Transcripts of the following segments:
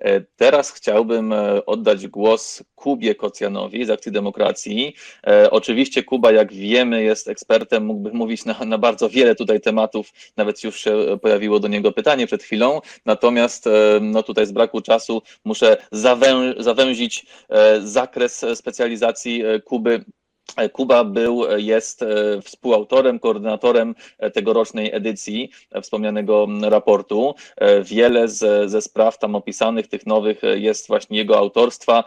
E, Teraz chciałbym e, oddać głos Kubie Kocjanowi z Akcji Demokracji. E, Oczywiście Kuba, jak wiemy, jest ekspertem, mógłby mówić na, na bardzo wiele tutaj tematów, nawet już się pojawiło do niego pytanie przed chwilą, natomiast no tutaj z braku czasu muszę zawę, zawęzić zakres specjalizacji Kuby. Kuba był, jest e, współautorem, koordynatorem e, tegorocznej edycji e, wspomnianego raportu. Wiele z, ze spraw tam opisanych, tych nowych, jest właśnie jego autorstwa,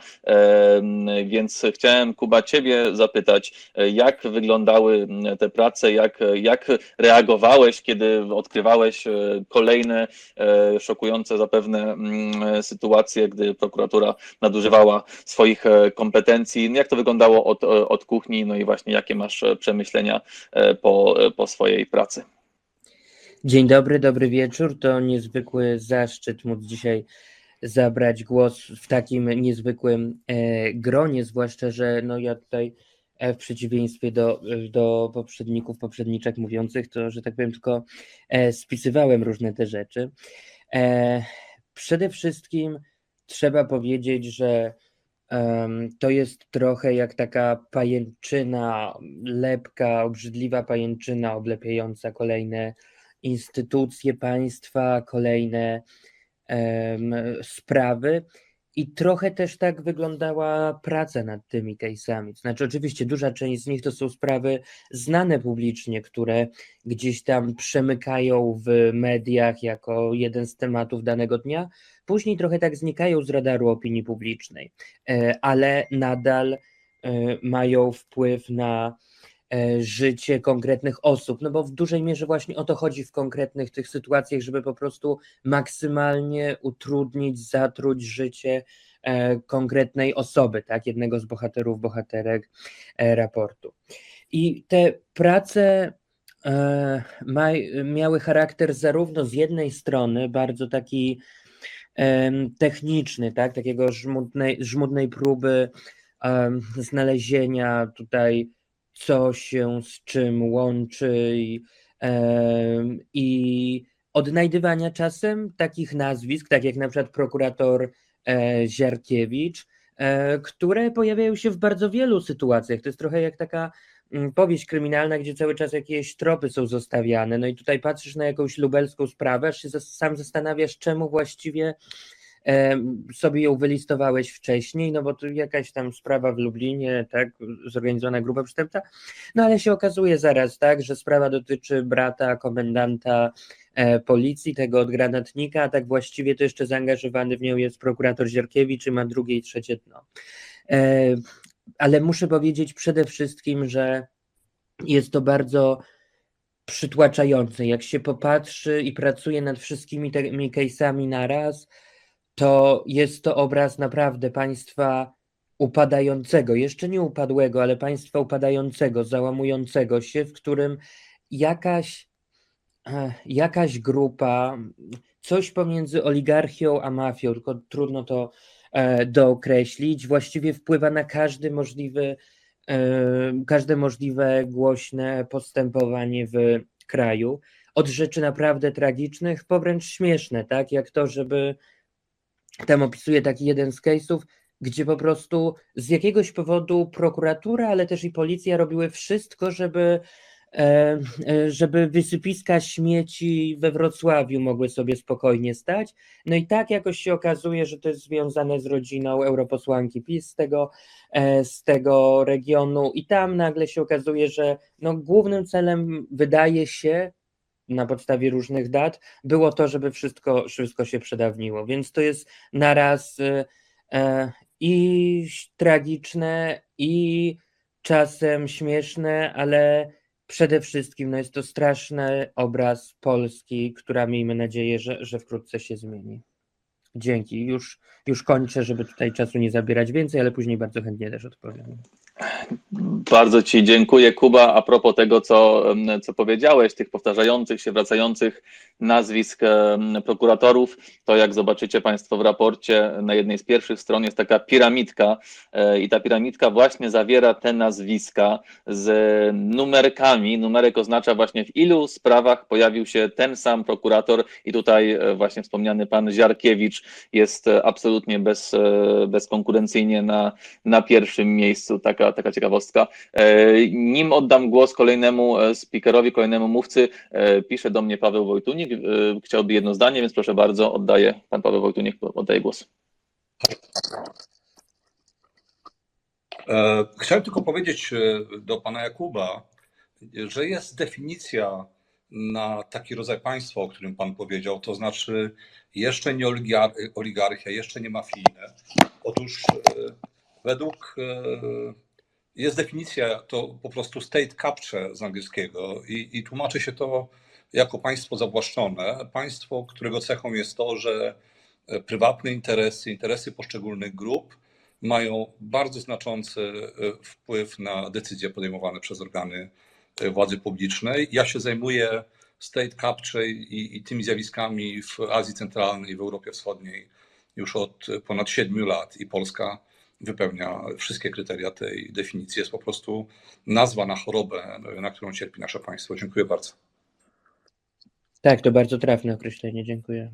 więc chciałem Kuba Ciebie zapytać, jak wyglądały te prace, jak, jak reagowałeś, kiedy odkrywałeś kolejne szokujące zapewne sytuacje, gdy prokuratura nadużywała swoich kompetencji. Jak to wyglądało od, od kuchni, no i właśnie jakie masz e, przemyślenia e, po, e, po swojej pracy? Dzień dobry, dobry wieczór. To niezwykły zaszczyt móc dzisiaj zabrać głos w takim niezwykłym gronie, zwłaszcza, że no ja tutaj w przeciwieństwie do, do poprzedników, poprzedniczek mówiących, to, że tak powiem, tylko spisywałem różne te rzeczy. Przede wszystkim trzeba powiedzieć, że to jest trochę jak taka pajęczyna, lepka, obrzydliwa pajęczyna oblepiająca kolejne instytucje państwa, kolejne em, sprawy. I trochę też tak wyglądała praca nad tymi case'ami. Znaczy, oczywiście, duża część z nich to są sprawy znane publicznie, które gdzieś tam przemykają w mediach jako jeden z tematów danego dnia. Później trochę tak znikają z radaru opinii publicznej, e, ale nadal e, mają wpływ na życie konkretnych osób, no bo w dużej mierze właśnie o to chodzi w konkretnych tych sytuacjach, żeby po prostu maksymalnie utrudnić, zatruć życie e, konkretnej osoby, tak, jednego z bohaterów, bohaterek e, raportu. I te prace e, miały charakter zarówno z jednej strony bardzo taki techniczny, tak, takiego żmudnej, żmudnej próby znalezienia tutaj co się z czym łączy i, i odnajdywania czasem takich nazwisk, tak jak na przykład prokurator e, Ziarkiewicz, e, które pojawiają się w bardzo wielu sytuacjach. To jest trochę jak taka mm, powieść kryminalna, gdzie cały czas jakieś tropy są zostawiane. No i tutaj patrzysz na jakąś lubelską sprawę, aż się sam zastanawiasz, czemu właściwie sobie ją wylistowałeś wcześniej, no bo tu jakaś tam sprawa w Lublinie, tak, zorganizowana grupa przestępcza, no ale się okazuje zaraz, tak, że sprawa dotyczy brata komendanta e, policji, tego od granatnika, a tak właściwie to jeszcze zaangażowany w nią jest prokurator Zierkiewicz i ma drugie i trzecie dno. E, ale muszę powiedzieć przede wszystkim, że jest to bardzo przytłaczające. Jak się popatrzy i pracuje nad wszystkimi tymi case'ami naraz, to jest to obraz naprawdę państwa upadającego, jeszcze nie upadłego, ale państwa upadającego, załamującego się, w którym jakaś, e, jakaś grupa, coś pomiędzy oligarchią a mafią, tylko trudno to e, dookreślić, właściwie wpływa na każdy możliwy, każde możliwe głośne postępowanie w kraju. Od rzeczy naprawdę tragicznych po wręcz śmieszne, tak? Jak to, żeby tam opisuję taki jeden z case'ów, gdzie po prostu z jakiegoś powodu prokuratura, ale też i policja robiły wszystko, żeby, e, e, żeby wysypiska śmieci we Wrocławiu mogły sobie spokojnie stać. No i tak jakoś się okazuje, że to jest związane z rodziną europosłanki PiS z tego, e, z tego regionu i tam nagle się okazuje, że no, głównym celem wydaje się, na podstawie różnych dat, było to, żeby wszystko, wszystko się przedawniło. Więc to jest naraz e, e, i tragiczne, i czasem śmieszne, ale przede wszystkim no jest to straszny obraz Polski, która miejmy nadzieję, że, że wkrótce się zmieni. Dzięki. Już, już kończę, żeby tutaj czasu nie zabierać więcej, ale później bardzo chętnie też odpowiem. Bardzo Ci dziękuję, Kuba. A propos tego, co, co powiedziałeś, tych powtarzających się, wracających nazwisk prokuratorów, to jak zobaczycie Państwo w raporcie, na jednej z pierwszych stron jest taka piramidka e, i ta piramidka właśnie zawiera te nazwiska z numerkami. Numerek oznacza właśnie w ilu sprawach pojawił się ten sam prokurator i tutaj e, właśnie wspomniany Pan Ziarkiewicz jest e, absolutnie bez, e, bezkonkurencyjnie na, na pierwszym miejscu. Taka, taka ciekawostka. E, Nim oddam głos kolejnemu speakerowi, kolejnemu mówcy, pisze do mnie Paweł Wojtunik. Chciałby jedno zdanie, więc proszę bardzo, oddaję. Pan Paweł Wojtunik oddaje głos. Chciałem tylko powiedzieć do pana Jakuba, że jest definicja na taki rodzaj państwa, o którym pan powiedział, to znaczy jeszcze nie oligar- oligarchia, jeszcze nie mafijne. Otóż e, według e, jest definicja to po prostu state capture z angielskiego i, i tłumaczy się to jako państwo zawłaszczone, państwo, którego cechą jest to, że e, prywatne interesy, interesy poszczególnych grup mają bardzo znaczący wpływ na decyzje podejmowane przez organy władzy publicznej. Ja się zajmuję state capture i, i tymi zjawiskami w Azji Centralnej w Europie Wschodniej już od ponad siedmiu lat i Polska wypełnia wszystkie kryteria tej definicji. Jest po prostu nazwa na chorobę, na którą cierpi nasze państwo. Dziękuję bardzo. Tak, to bardzo trafne określenie, dziękuję.